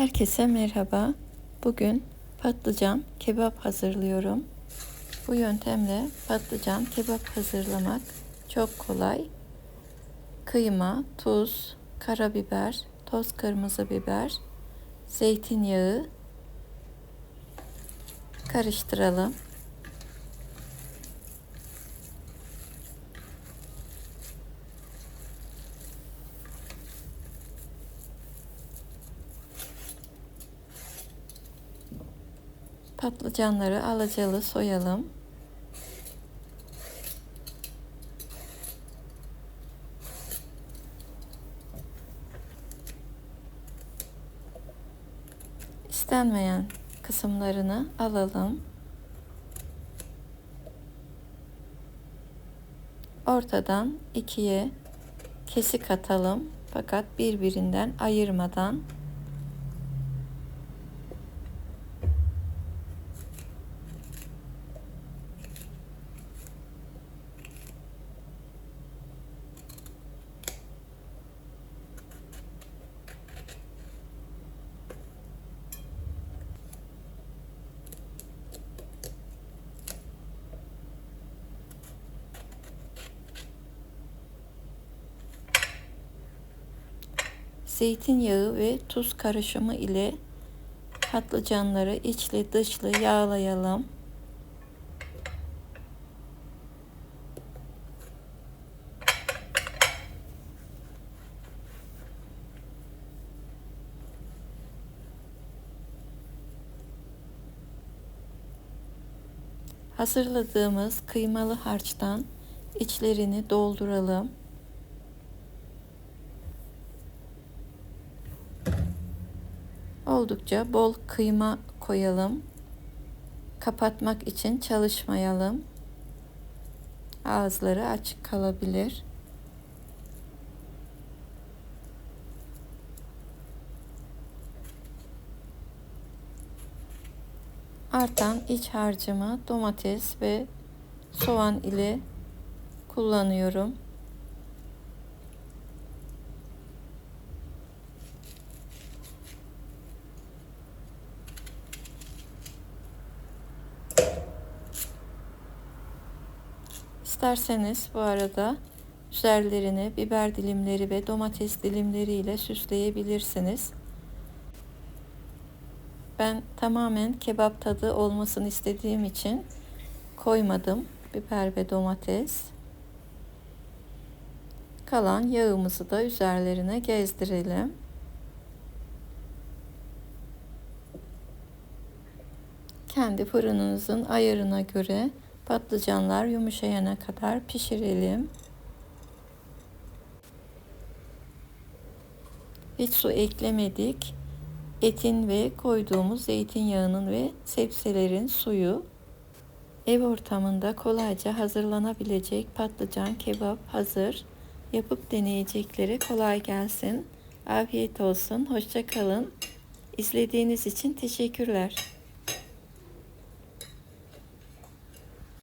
Herkese merhaba. Bugün patlıcan kebap hazırlıyorum. Bu yöntemle patlıcan kebap hazırlamak çok kolay. Kıyma, tuz, karabiber, toz kırmızı biber, zeytinyağı karıştıralım. Patlıcanları alacalı soyalım. İstenmeyen kısımlarını alalım. Ortadan ikiye kesik atalım fakat birbirinden ayırmadan zeytinyağı ve tuz karışımı ile patlıcanları içli dışlı yağlayalım. Hazırladığımız kıymalı harçtan içlerini dolduralım. Oldukça bol kıyma koyalım. Kapatmak için çalışmayalım. Ağızları açık kalabilir. Artan iç harcımı domates ve soğan ile kullanıyorum. İsterseniz bu arada üzerlerini biber dilimleri ve domates dilimleri ile süsleyebilirsiniz. Ben tamamen kebap tadı olmasını istediğim için koymadım biber ve domates. Kalan yağımızı da üzerlerine gezdirelim. Kendi fırınınızın ayarına göre Patlıcanlar yumuşayana kadar pişirelim. Hiç su eklemedik. Etin ve koyduğumuz zeytinyağının ve sebzelerin suyu ev ortamında kolayca hazırlanabilecek patlıcan kebap hazır. Yapıp deneyeceklere kolay gelsin. Afiyet olsun. Hoşça kalın. İzlediğiniz için teşekkürler.